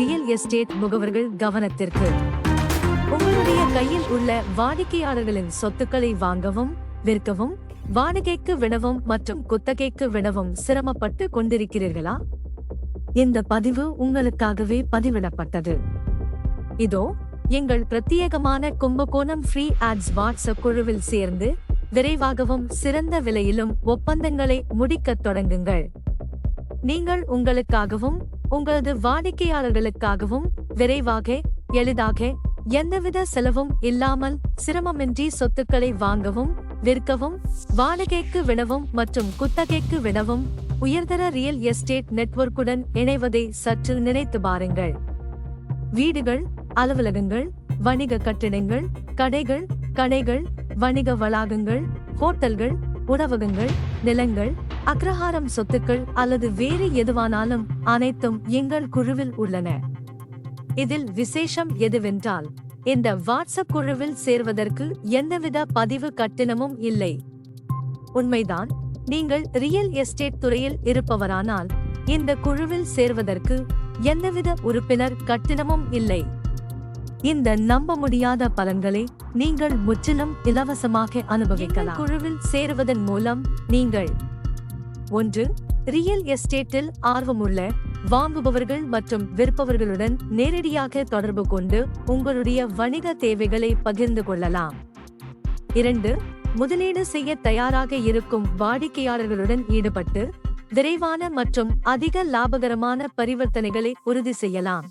Real estate முகவர்கள் கவனத்திற்கு. உங்களுடைய கையில் உள்ள வாடிக்கையாளர்களின் சொத்துக்களை வாங்கவும் விற்கவும் வாடகைக்கு விடவும் மற்றும் குத்தகைக்கு விடவும் சிரமப்பட்டு கொண்டிருக்கிறீர்களா? இந்த பதிவு உங்களுக்காகவே பதிவிடப்பட்டது. இதோ எங்கள் பிரத்யேகமான கும்பகோணம் ஃப்ரீ ஆட்ஸ் வாட்ஸ்அப் குழுவில் சேர்ந்து விரைவாகவும் சிறந்த விலையிலும் ஒப்பந்தங்களை முடிக்கத் தொடங்குங்கள். நீங்கள் உங்களுக்காகவும் உங்களது வாடிக்கையாளர்களுக்காகவும் விரைவாக எளிதாக எந்தவித செலவும் இல்லாமல் சிரமமின்றி சொத்துக்களை வாங்கவும் விற்கவும் வாடகைக்கு விடவும் மற்றும் குத்தகைக்கு விடவும் உயர்தர ரியல் எஸ்டேட் நெட்வொர்க்குடன் இணைவதை சற்று நினைத்து பாருங்கள். வீடுகள் அலுவலகங்கள் வணிக கட்டிடங்கள் கடைகள் கடைகள் வணிக வளாகங்கள் ஹோட்டல்கள் உணவகங்கள் நிலங்கள் அக்ரஹாரம் சொத்துக்கள் அல்லது வேறு எதுவானாலும் அனைத்தும் எங்கள் குழுவில் உள்ளன. இதில் விசேஷம் எதுவென்றால் இந்த வாட்ஸ்அப் குழுவில் சேர்வதற்கு எந்தவித பதிவு கட்டணமும் இல்லை. உண்மைதான் நீங்கள் ரியல் எஸ்டேட் துறையில் இருப்பவரானால் இந்த குழுவில் சேர்வதற்கு எந்தவித உறுப்பினர் கட்டணமும் இல்லை. இந்த நம்ப முடியாத பலன்களை நீங்கள் முற்றிலும் இலவசமாக அனுபவிக்கலாம். குழுவில் சேருவதன் மூலம் நீங்கள் ஒன்று ரியல் எஸ்டேட்டில் ஆர்வமுள்ள வாங்குபவர்கள் மற்றும் விற்பவர்களுடன் நேரடியாக தொடர்பு கொண்டு உங்களுடைய வணிக தேவைகளை பகிர்ந்து கொள்ளலாம். இரண்டு முதலீடு செய்ய தயாராக இருக்கும் வாடிக்கையாளர்களுடன் ஈடுபட்டு விரைவான மற்றும் அதிக லாபகரமான பரிவர்த்தனைகளை உறுதி செய்யலாம்.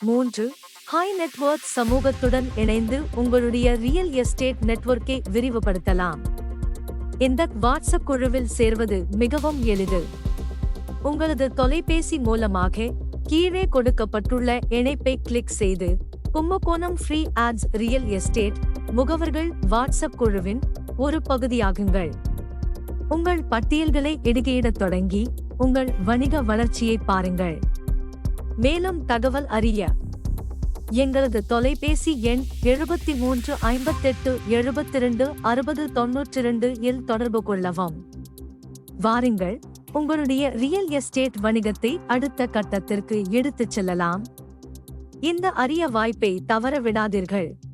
மூன்று ஹை நெட்வொர்க் சமூகத்துடன் இணைந்து உங்களுடைய ரியல் எஸ்டேட் நெட்வொர்க்கை விரிவுபடுத்தலாம். இந்த வாட்ஸ்அப் குழுவில் சேர்வது மிகவும் எளிது. உங்களது தொலைபேசி மூலமாக கீழே கொடுக்கப்பட்டுள்ள இணைப்பை கிளிக் செய்து Kumbakonam free ads real estate முகவர்கள் வாட்ஸ்அப் குழுவின் ஒரு பகுதியாகுங்கள். உங்கள் பட்டியல்களை இடுகையிடத் தொடங்கி உங்கள் வணிக வளர்ச்சியை பாருங்கள். மேலும் தகவல் அறிய எங்களது தொலைபேசி எண் எழுபத்தி மூன்று ஐம்பத்தெட்டு எழுபத்திரண்டு அறுபது தொன்னூற்றி இரண்டு இல் தொடர்பு கொள்ளவும். வாருங்கள் உங்களுடைய ரியல் எஸ்டேட் வணிகத்தை அடுத்த கட்டத்திற்கு எடுத்துச் செல்லலாம். இந்த அரிய வாய்ப்பை தவற விடாதீர்கள்